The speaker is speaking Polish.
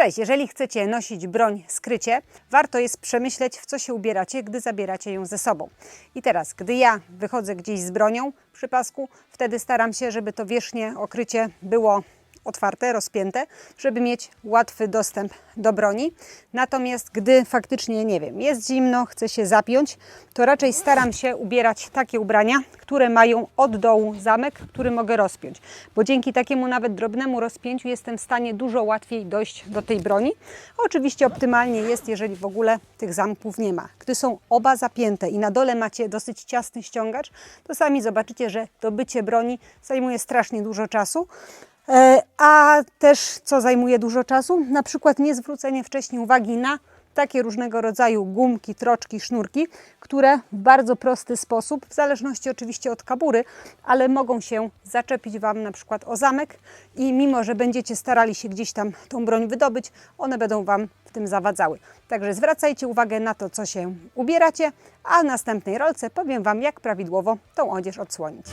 Cześć, jeżeli chcecie nosić broń skrycie, warto jest przemyśleć, w co się ubieracie, gdy zabieracie ją ze sobą. I teraz, gdy ja wychodzę gdzieś z bronią przy pasku, wtedy staram się, żeby to wierzchnie okrycie było otwarte, rozpięte, żeby mieć łatwy dostęp do broni. Natomiast gdy faktycznie, nie wiem, jest zimno, chcę się zapiąć, to raczej staram się ubierać takie ubrania, które mają od dołu zamek, który mogę rozpiąć. Bo dzięki takiemu nawet drobnemu rozpięciu jestem w stanie dużo łatwiej dojść do tej broni. Oczywiście optymalnie jest, jeżeli w ogóle tych zamków nie ma. Gdy są oba zapięte i na dole macie dosyć ciasny ściągacz, to sami zobaczycie, że dobycie broni zajmuje strasznie dużo czasu. E, A też co zajmuje dużo czasu? Na przykład nie zwrócenie wcześniej uwagi na takie różnego rodzaju gumki, troczki, sznurki, które w bardzo prosty sposób, w zależności oczywiście od kabury, ale mogą się zaczepić Wam na przykład o zamek i mimo, że będziecie starali się gdzieś tam tą broń wydobyć, one będą Wam w tym zawadzały. Także zwracajcie uwagę na to, co się ubieracie, a w następnej rolce powiem Wam, jak prawidłowo tą odzież odsłonić.